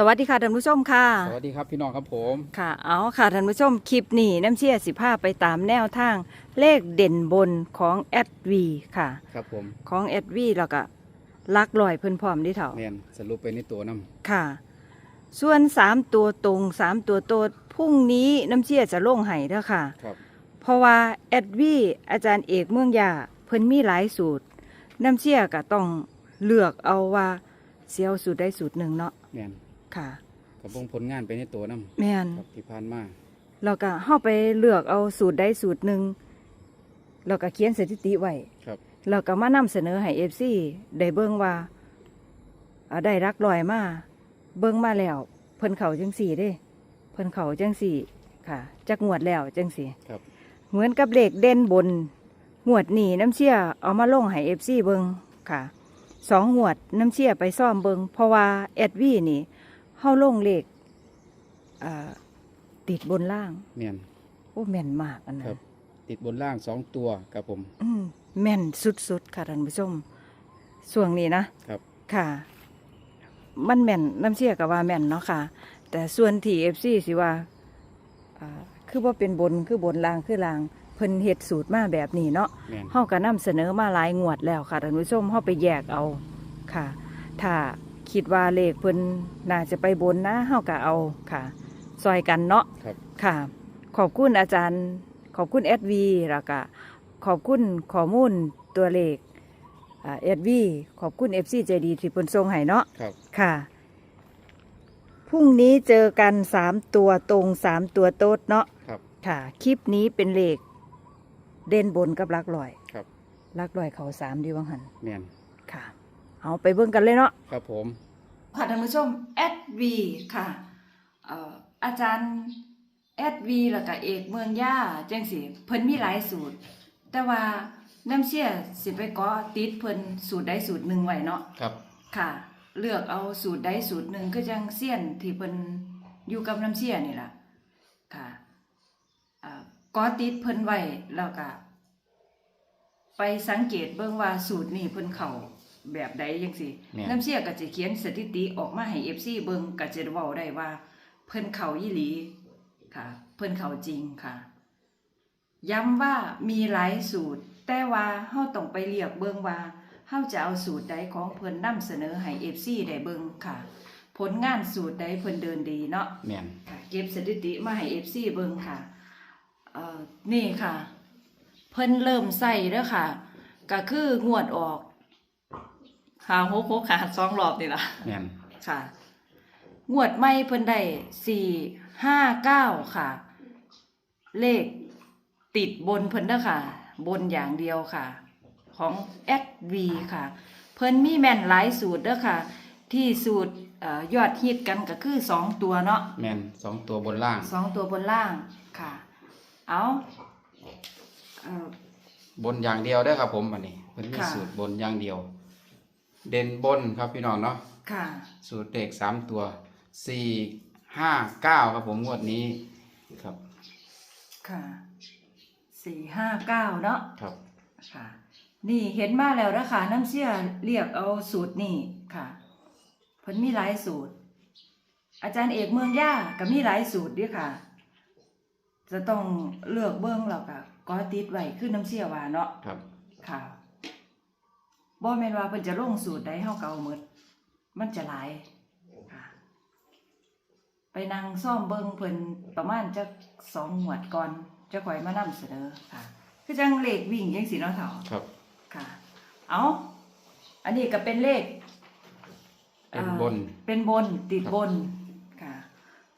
สวัสดีค่ะท่านผู้ชมค่ะ สวัสดีครับพี่น้องครับผมค่ะเอาค่ะท่านผู้ชมคลิปนี้น้ำเชี่ยสิภาไปตามแนวทางเลขเด่นบนของแอดวีค่ะ ครับผมของแอดวีแล้วก็ลักลอยเพิ่นพร้อมดิเถาแมนสรุปไปในตัวน้ค่ะ ส่วนสามตัวตรงสามตัวโตดพรุ่งนี้น้ำเชี่ยจะลงไห้เด้อค่ะำครับ เพราะว่าแอดวีอาจารย์เอกเมืองยาเพิ่นมีหลายสูตร น้ำเชี่ยก็ต้องเลือกเอาว่าเสียวสูตรใดสูตรหนึ่งเนาะแมน ค่ะ กับวงผลงานไปในตัวน้แม่นำครับที่ผ่านมาเราก็เข้าไปเลือกเอาสูตรใดสูตรหนึ่งเราก็เขียนสถิติไว้ครับเราก็มานำเสนอให้เอฟซีได้เบิ่งว่าอ่าได้รักลอยมาเบิ่งมาแล้ว เพิ่นเขาจังสี่เด้ เพิ่นเขาจังสี่ค่ะจักงวดแล้วจังสี่ ครับ เหมือนกับเลขเด่นบนงวดนี้น้ำเชี่ยเอามาลงให้เอฟซีเบิงค่ะสองงวดน้ำเชี่ยไปซ่อมเบิงเพราะว่าแอดวีนี่ เฮาลงเลขอ่าติดบนล่างแมนโอ้แม่นมากอันนั้ครัน บ ติดบนล่างสองตัวครับผม อืมแม่นสุดๆ ค่ะท่านผู้ชมส่วงนี้นะครับ ค่ะ มันแม่นน้ำเชี่ยกับว่าแม่นเนาะค่ะ แต่ส่วนที่เอฟซีสิว่าอ่า คือว่าเป็นบนคือบนล่างคือล่างเพิ่นเฮ็ดสูตรมาแบบนี้เนาะแมนเฮาก็นำเสนอมาหลายงวดแล้วค่ะท่านผู้ชมเฮาไปแยกเอาค่ะ ถ้า คิดว่าเลขเพิ่นน่าจะไปบนนะเฮาก็เอาค่ะซอยกันเนาะครับ ค่ะ ขอบคุณอาจารย์ ขอบคุณแอดวีแล้วก็ขอบคุณข้อมูลตัวเลขแอดวีขอบคุณเอฟซีใจดีที่เพิ่นส่งให้เนาะครับ ค่ะพรุ่งนี้เจอกันสามตัวตรงสามตัวโต๊ดเนาะครับ ค่ะ คลิปนี้เป็นเลข เด่นบนกับลักลอย ครับลักลอยเขาสามดีวังหันแมนค่ะ เอาไปเบิ่งกันเลยเนาะครับผมค่ะท่านผู้ชมแอดวีค่ะเอ่ออาจารย์แอดวีแล้วก็เอกเมืองย่าจังสิเพิ่นมีหลายสูตร แต่ว่าน้ำเชี่ยสิไปเกาะติดเพิ่นสูตรใดสูตรหนึ่งไว้เนาะครับค่ะ เลือกเอาสูตรใดสูตรหนึ่งก็จังเสี้ยนที่เพิ่นอยู่กับน้ำเชี่ยนี่ล่ะค่ะเอ่อเกาะติดเพิ่นไว้แล้วก็ไปสังเกตเบิ่งว่าสูตรนี้เพิ่นเข้า แบบใดจังซี่แม่น น้ำเชี่ยก็จะเขียนสถิติออกมาให้ FC เบิ่งก็จะเว้าได้ว่า เพิ่นเข้าอีหลีค่ะ เพิ่นเข้าจริงค่ะ ย้ำว่ามีหลายสูตร แต่ว่าเฮาต้องไปเรียกเบิ่งว่าเฮาจะเอาสูตรใดของเพิ่นนำเสนอให้ FC ได้เบิ่งค่ะ ผลงานสูตรใดเพิ่นเดินดีเนาะ แมนค่ะเก็บสถิติมาให้ FC เบิ่งค่ะเอ่อนี่ค่ะ เพิ่นเริ่มใส่เด้อค่ะ ก็คืองวดออก หาหกหกขาสองรอบนี่ล่ะแมนค่ะ งวดไม่เพิ่นได้สี่ห้าเก้าค่ะ เลขติดบนเพิ่นเด้อค่ะ บนอย่างเดียวค่ะ ของ SV ค่ะ เพิ่นมีแม่นหลายสูตรเด้อค่ะ ที่สูตรเอ่อยอดฮิตกันก็คือสองตัวเนาะ แมนสองตัวบนล่าง สองตัวบนล่างค่ะ เอาเอ่อบนอย่างเดียวได้อครับผมวันนี้เพิ่นมีค่ะ สูตรบนอย่างเดียว เด่นบนครับพี่น้องเนาะค่ะ สูตรเด็กสามตัวสี่ห้าเก้าครับผมงวดนี้ครับค่ะสี่ห้าเก้าเนาะครับค่ะ นี่เห็นมาแล้วนะคะน้ำเชี่ยเรียกเอาสูตรนี่ค่ะเพิ่นมีหลายสูตร อาจารย์เอกเมืองย่าก็มีหลายสูตรเด้วยค่ะ จะต้องเลือกเบิ้งแล้วก็ก็ติดไว้คือน้ำเชี่ยว่าเนาะครับค่ะ บ่แม่นว่าเพิ่นจะลงสูตรใดเฮาก็เอาหมด มันจะหลายค่ะไปนั่งซ่อมเบิ่งเพิ่นประมาณจักสองหวดก่อนจะค่อยมานำเสนอค่ะ คือจังเลขวิ่งจังซี่เนาะเฒ่าครับ ค่ะ เอาอันนี้ก็เป็นเลขเป็นอ่าบน เป็นบนติดบนค่ะ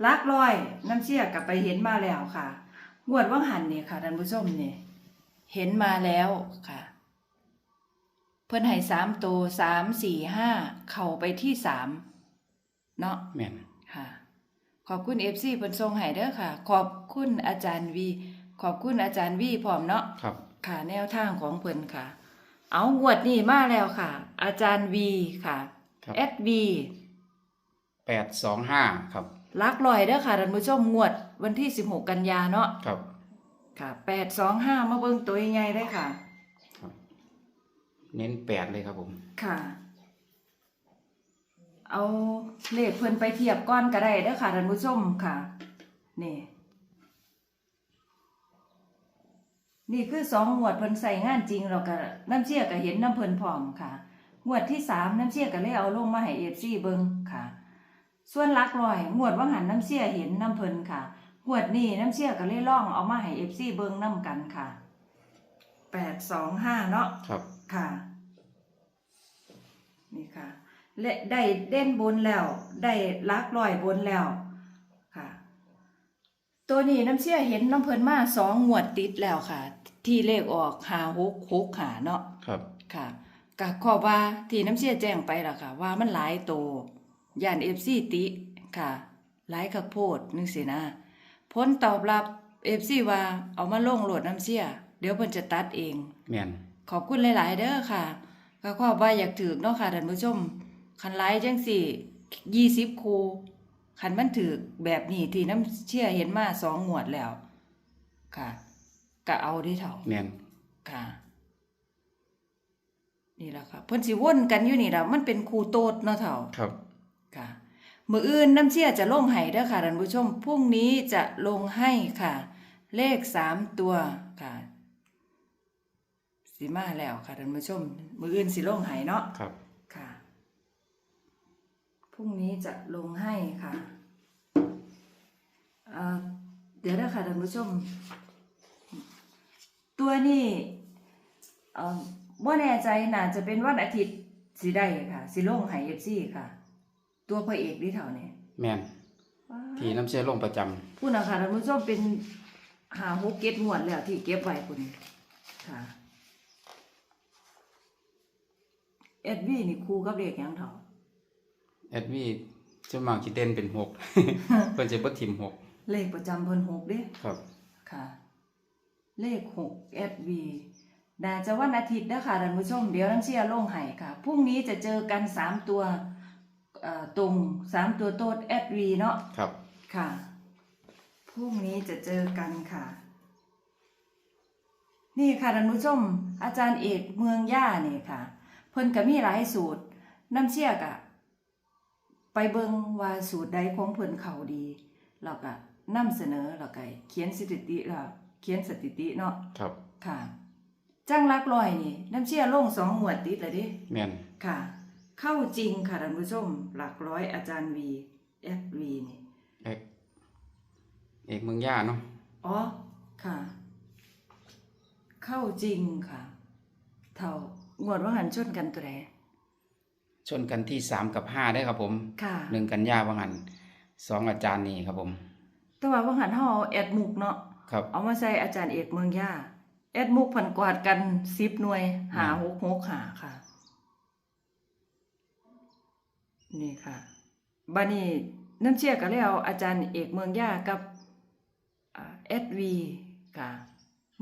ลักลอยน้ำเชี่ยกลับไปเห็นมาแล้วค่ะงวดว่างหันเนี่ยค่ะท่านผู้ชมเนี่ยเห็นมาแล้วค่ะ เพิ่นให้สามตัวสามสี่ห้าเข้าไปที่สามเนาะแมนค่ะ ขอบคุณเอฟซีเพิ่นทรงให้เด้อค่ะ ขอบคุณอาจารย์วี ขอบคุณอาจารย์วีพร้อมเนาะครับ ค่ะ แนวทางของเพิ่นค่ะ เอางวดนี้มาแล้วค่ะ อาจารย์วีค่ะครับเอสวีแปดสองห้าครับ ลักลอยเด้อค่ะท่านผู้ชมงวดวันที่ 16 กันยาเนาะครับ ค่ะ825มาเบิ่งตัวใหญ่ๆได้ค่ะครับ เน้นแปดเลยครับผม ค่ะ เอาเลขเพิ่นไปเทียบก้อนก็ได้เด้อค่ะท่านผู้ชมค่ะ นี่ นี่คือสองงวดเพิ่นใส่งานจริงเราก็น้ำเชี่ยก็เห็นน้ำเพิ่นพร้อมค่ะ งวดที่สามน้ำเชี่ยก็เลยเอาลงมาให้เอฟซีเบิงค่ะ ส่วนหลักร้อย งวดว่างหันน้ำเชี่ยเห็นน้ำเพิ่นค่ะ งวดนี้น้ำเชี่ยก็เลยล่องเอามาให้เอฟซีเบิงน้ำกันค่ะแปดสองห้าเนาะครับ ค่ะ นี่ค่ะ และได้เด่นบนแล้ว ได้ลักลอยบนแล้วค่ะ ตัวนี้น้ำเชี่ยเห็นน้ำเพลินมาสองงวดติดแล้วค่ะ ที่เลขออกหาหกหกหาเนาะครับ ค่ะกะขอบว่าที่น้ำเชี่ยแจ้งไปล่ะค่ะ ว่ามันหลายโตย่านเอฟซีติค่ะหลายข้าวโพดนึงสินะผลตอบรับเอฟซีว่าเอามาลงโหลดน้ำเชี่ยเดี๋ยวเพิ่นจะตัดเองแม่น ขอบคุณหลาย ๆ เด้อค่ะ ก็ขอบว่าอยากถือเนาะค่ะท่านผู้ชมคันไลายจังสี่ยี่สิบคูคันมันถือแบบนี้ที่น้ำเชี่ยเห็นมาสองงวดแล้ว ค่ะก็เอาได้เท่าแม่นค่ะ นี่แหละค่ะเพิ่นสิวนกันอยู่นี่ล่ะมันเป็นครูโตดเนาะเท่า ครับ ค่ะมืออื่นน้ำเชี่ยจะลงให้เด้อค่ะท่านผู้ชมพรุ่งนี้จะลงให้ค่ะ เลขสามตัวค่ะ สิมาแล้วค่ะท่านผู้ชม มืออื่นสิลงให้เนาะครับ ค่ะ พรุ่งนี้จะลงให้ค่ะเอ่อเดี๋ยวนะค่ะท่านผู้ชม ตัวนี้เอ่อว่าแน่ใจน่าจะเป็นวันอาทิตย์สิได้ค่ะสิลงให้เอฟซีค่ะ ตัวพระเอกนี่เท่านี้แม่นที่น้ำเชื่อลงประจำพูดนะคะท่านผู้ชมเป็นหาหกเก็ดงวดแล้วที่เก็บไว้คุณค่ะ เอ็ดวีนี่ครูกับเด็กยังเท่าแอดวีจะมากสิเด่นเป็นหก เพิ่นจะบ่ทิมหกเลขประจำเพิ่นหกเด้ ครับ ค่ะ เลขหกเอ็ดวีน่าจะวันอาทิตย์นะค่ะท่านผู้ชม เดี๋ยวน้ำเชียร์ลงให้ค่ะ พรุ่งนี้จะเจอกันสามตัวเอ่อตรงสามตัวโต๊ดเอ็ดวีเนาะ ครับ ค่ะ พรุ่งนี้จะเจอกันค่ะ นี่ค่ะท่านผู้ชม อาจารย์เอกเมืองย่านี่ค่ะ เพิ่นก็มีหลายสูตร น้ำเชี่ยกะ ไปเบิ่งว่าสูตรใดของเพิ่นเขาดีแล้วก็นำเสนอแล้วก็เขียนสถิติแล้วเขียนสถิติเนาะครับค่ะจ้างลักลอยนี่ น้ำเชี่ยลงสองหมวดติดเลยเดิแม่นค่ะ เข้าจริงค่ะท่านผู้ชมหลักร้อยอาจารย์วีเอฟวีนี่เอกเอกเมืองย่าเนาะอ๋อค่ะ เข้าจริงค่ะ เท่า งวดว่าหันชนกันตัวใดชนกันที่สามกับห้าได้ครับผมค่ะหนึ่งกันยาว่าหันสองอาจารย์นี่ครับผม แต่ว่าว่าหันเฮาเอาแอดมุกเนาะครับเอามาใส่อาจารย์เอกเมืองย่าแอดมุกพันกวาดกันสิบหน่วย หาอืมหกหกหาค่ะ นี่ค่ะบานี้น้ำเชี่ยก็เลยเอาอาจารย์เอกเมืองย่ากับเอสวีค่ะ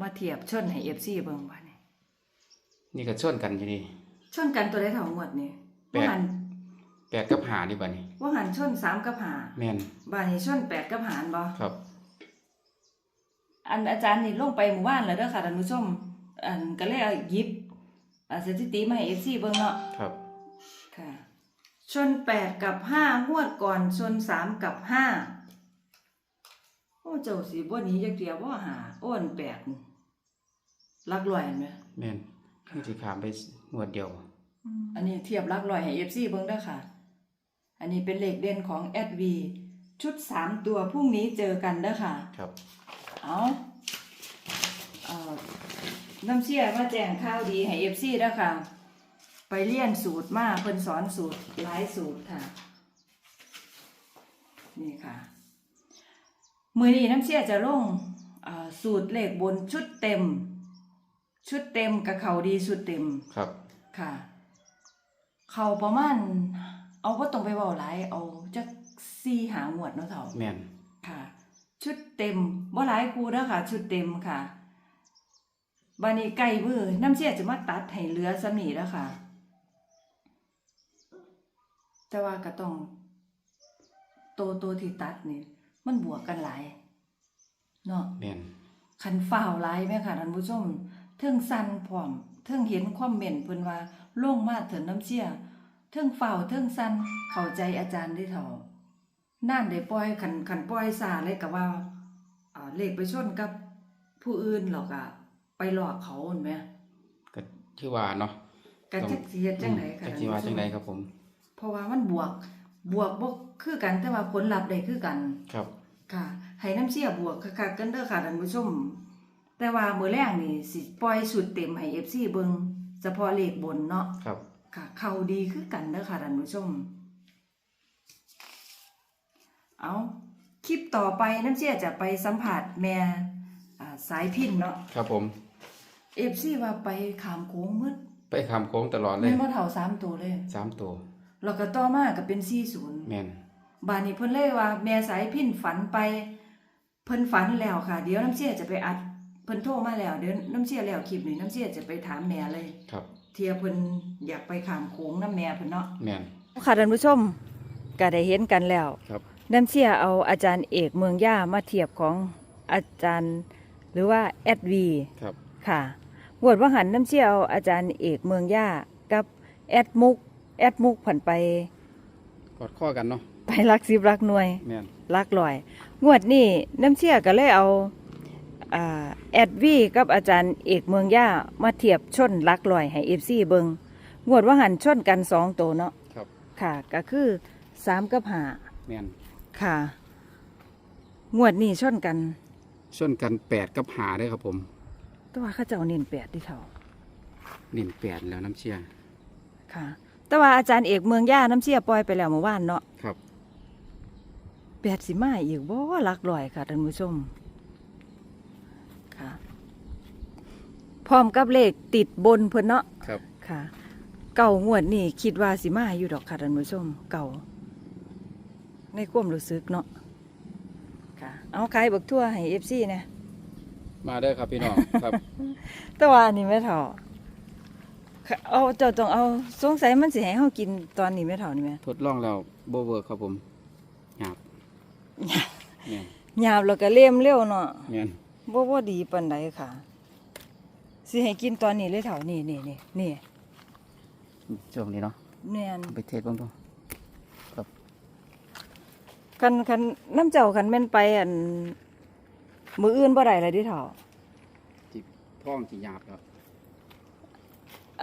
มาเทียบชนให้เอฟซีเบิ่งบานี้ นี่ก็ชนกันอยู่นี่ชนกันตัวได้เท่างวดนี่แปว่าดหันแปดกับหาดีกว่านี่ว่าหันชนสามกับหาแม่นบานี้ชนแปดกับหารบ่ครับ อันอาจารย์นี่ลงไปหมู่บ้านแล้วเด้อค่ะท่านผู้ชม อันก็เลยเอาหยิบอ่าสถิติมาให้เอฟซีเบิ่งเนาะ ครับค่ะชนแปดกับห้างวดก่อนชนสามกับห้าโอ้เจ้าสีบ่หนี้จักเดียวบ่หาอ้วนแปดลักลอยเห็นไหมแม่น คือสิขามไปงวดเดียว อันนี้เทียบลักลอยให้เอฟซีเบิ่งเด้อค่ะ อันนี้เป็นเลขเด่นของแอดวีชุดสามตัวพรุ่งนี้เจอกันเด้อค่ะ ครับ เอาเอ่อน้ำเชี่ยมาแจ้งข่าวดีให้เอฟซีแล้วค่ะ ไปเรียนสูตรมาเพิ่นสอนสูตรหลายสูตรค่ะ นี่ค่ะ มือนี้น้ำเชี่ยจะลงเอ่อสูตรเลขบนชุดเต็ม ชุดเต็มกับเขาดีชุดเต็มครับ ค่ะ เขาประมาณเอาก็ตรงไปเบาหลายเอาจักซี่หาหมวดเนาะเถ่าแม่นค่ะ ชุดเต็มบ่หลายครูเด้อค่ะ ชุดเต็มค่ะบานี้ไก่มือน้ำเสียจะมาตัดให้เหลือสำนีแล้วค่ะ แต่ว่าก็ต้องโตโตที่ตัดนี่มันบวกกันหลายเนาะแม่นคันฝ้าวหลายแม่ค่ะท่านผู้ชม เทิงสั่นพร้อมเทิงเห็นความเม่นเพิ่นว่าลงมาเถินน้ำเชี่ยเทิงเฝ้าเทิงสั้นเข้าใจอาจารย์ได้เท่าน่านได้ปล่อยขันขันปล่อยซาเลยกับว่าอ่าเลขไปชนกับผู้อื่นหรอกอะไปหลอกเขาเห็นไหมก็ที่ว่าเนาะกันจักสิเฮ็ดจังไดค่ะจักสิว่าจังไดครับผม เพราะว่ามันบวกบวกบ่คือกันแต่ว่าผลลัพธ์ได้คือกัน ครับ ค่ะให้น้ำเชี่ยบวกคักๆกันเด้อค่ะท่านผู้ชม แต่ว่ามื้อแรกนี่สิปล่อยสุดเต็มให้ FC เบิ่งเฉพาะเลขบนเนาะครับ ค่ะ เข้าดีคือกันเด้อค่ะท่านผู้ชม เอาคลิปต่อไปน้ำเชี่ยจะไปสัมผัสแม่อ่าสายพินเนาะครับผม FC ว่าไปขามโค้งมืดไปคำโค้งตลอดเลแม่ยนบ่เท่าสามตัวเลย สามตัว แล้วก็ต่อมาก็เป็น40แม่นบานนี้เพิ่นเลยว่าแม่สายพินฝันไป เพิ่นฝันแล้วค่ะ เดี๋ยวน้ำเชี่ยจะไปอัด เพิ่นโทรมาแล้วเดี๋ยวน้ำเชี่ยแล้วคลิปนี้น้ำเชี่ยจะไปถามแม่เลย ครับ เทียเพิ่นอยากไปขามโขงน้ำแม่เพิ่นเนาะแม่นค่ะท่านผู้ชมก็ได้เห็นกันแล้ว ครับ น้ำเชี่ยเอาอาจารย์เอกเมืองย่ามาเทียบของอาจารย์หรือว่าแอดวีครับ ค่ะงวดว่าหันน้ำเชี่ยเอาอาจารย์เอกเมืองย่ากับแอดมุกแอดมุกผ่านไปกอดข้อกันเนาะไปรักสิบรักหน่วย แม่นลักลอย งวดนี้น้ำเชี่ยก็เลยเอาอ่า แอดวีกับอาจารย์เอกเมืองย่ามาเทียบชนลักลอยให้เอฟซีเบิงงวดว่าหันชนกันสองตัวเนาะครับ ค่ะ ก็คือสามกับห้าแม่นค่ะ งวดนี้ชนกันส่วนกันแปดกับหาได้อครับผมแตัวาเข้าเจ้าเน้นแปดที่เท่าเน้นแปดแล้วน้ำเชี่ยค่ะ แต่ว่าอาจารย์เอกเมืองย่าน้ำเชี่ยปล่อยไปแล้วเมื่อวานเนาะครับ แปดสิมาอีกบ่ว่าลักลอยค่ะท่านผู้ชม ค่ะ พร้อมกับเลขติดบนเพิ่นเนาะครับ ค่ะ เก่างวดนี่คิดว่าสิมาอยู่ดอกค่ะท่านผู้ชมเก่า ในความรู้สึกเนาะค่ะ เอาขายบักทั่วให้เอฟซีนะมาเด้อครับพี่น้องครับ แต่ว่าอันนี้แม่เฒ่าค่ะเอาเจ้าต้องเอาสงสัยมันสิให้เฮากินตอนนี้แม่เฒ่านี่แม่ทดลองแล้วโบเวิร์กครับผมหยาบแม่นหยาบแล้วก็เลี่ยมเร็วเนาะแม่นบ่บ่ดีปานใดค่ะ สิให้กินตอนนี้เลยเฒ่านี่นี่นี่นี่ช่วงนี้เนาะแม่นไปเทสบ้างดูคันคันน้ำเจ้าคันแม่นไปอันมื้ออื่นบ่ได้เลยดิเฒ่าจิบท้องจิหยาบแล้ว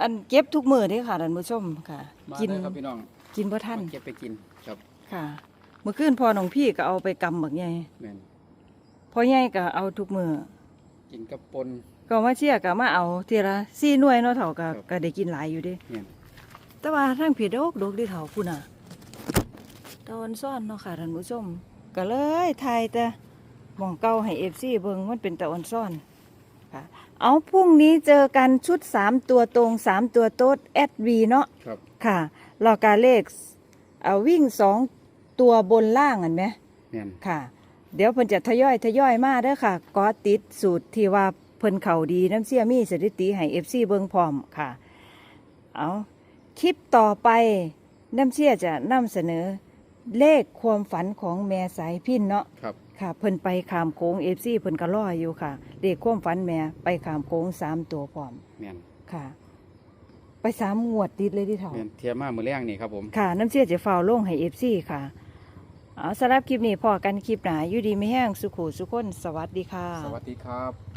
อันเก็บทุกมื้อเด้ค่ะท่านผู้ชมค่ะ มากินเด้อครับพี่น้องกินบ่ทันมาเก็บไปกินครับค่ะ เมื่อคืนพ่อน้องพี่ก็เอาไปกำบักใหญ่แม่นพ่อใหญ่ก็เอาทุกมื้อกินกับปน ก็มาเชียร์ก็มาเอาทีละ4หน่วยเนาะเฒ่าก็ครับก็ได้กินหลายอยู่เด้แม่น แต่ว่าทางผิดดอกดอกเดิเฒ่าพุ่นน่ะตอนซ่อนเนาะค่ะท่านผู้ชมก็เลยถ่ายแต่หมองเก่าให้ FC เบิ่งมันเป็นตะออนซ่อนค่ะเอาพรุ่งนี้เจอกันชุด3ตัวตรง3ตัวโต๊ดแอดวีเนาะ ครับ ค่ะรอกาเลขเอาวิ่ง2ตัวบนล่างอันไหม แม่น ค่ะ เดี๋ยวเพิ่นจะทยอยทยอยมาเด้อค่ะก็ติดสูตรที่ว่า เพิ่นเข่าดีน้ำเสียมีสถิติให้ FC เบิ่งพร้อมค่ะ เอาคลิปต่อไปน้ำเชี่ยจะนำเสนอเลขความฝันของแม่สายพินเนาะครับ ค่ะ เพิ่นไปขามโค้งเอฟซีเพิ่นก็รออยู่ค่ะ เลขความฝันแม่ไปขามโค้งสามตัวพร้อมแม่นค่ะ ไปสามงวดติดเลยที่เถ่า แม่นเทียมมามือแรงนี่ครับผม ค่ะน้ำเชี่ยจะฝ่าวลงให้เอฟซีค่ะ เอาสำหรับคลิปนี้พอกันคลิปหนาอยู่ดีไม่แห้งสุขุสุขคนสวัสดีค่ะ สวัสดีครับ